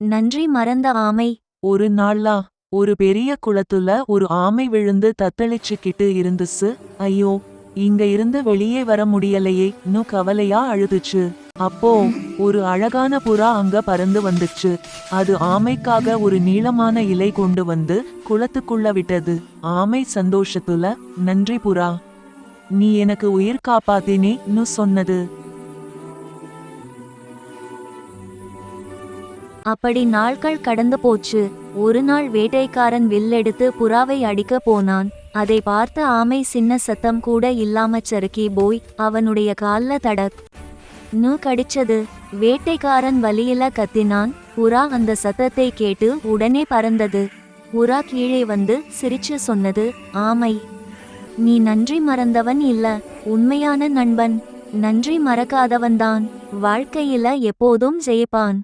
நன்றி மறந்த ஆமை. ஒரு நாளா ஒரு பெரிய குளத்துல ஒரு ஆமை விழுந்து தத்தளிச்சுக்கிட்டு இருந்துச்சு ஐயோ இங்க இருந்து வெளியே வர முடியலையே இன்னும் கவலையா அழுதுச்சு. அப்போ ஒரு அழகான புறா அங்க பறந்து வந்துச்சு. அது ஆமைக்காக ஒரு நீளமான இலை கொண்டு வந்து குளத்துக்குள்ள விட்டது. ஆமை சந்தோஷத்துல நன்றி புறா நீ எனக்கு உயிர் காப்பாத்தினேன்னு சொன்னது. அப்படி நாட்கள் கடந்து போச்சு. ஒரு நாள் வேட்டைக்காரன் வில்லெடுத்து புறாவை அடிக்க போனான். அதை பார்த்த ஆமை சின்ன சத்தம் கூட இல்லாம சறுக்கி போய் அவனுடைய கால்ல தடக். நு கடிச்சது. வேட்டைக்காரன் வலியில கத்தினான். புறா அந்த சத்தத்தை கேட்டு உடனே பறந்தது. புறா கீழே வந்து சிரிச்சு சொன்னது ஆமை நீ நன்றி மறந்தவன் இல்ல. உண்மையான நண்பன். நன்றி மறக்காதவன்தான். வாழ்க்கையில எப்போதும் ஜெயிப்பான்.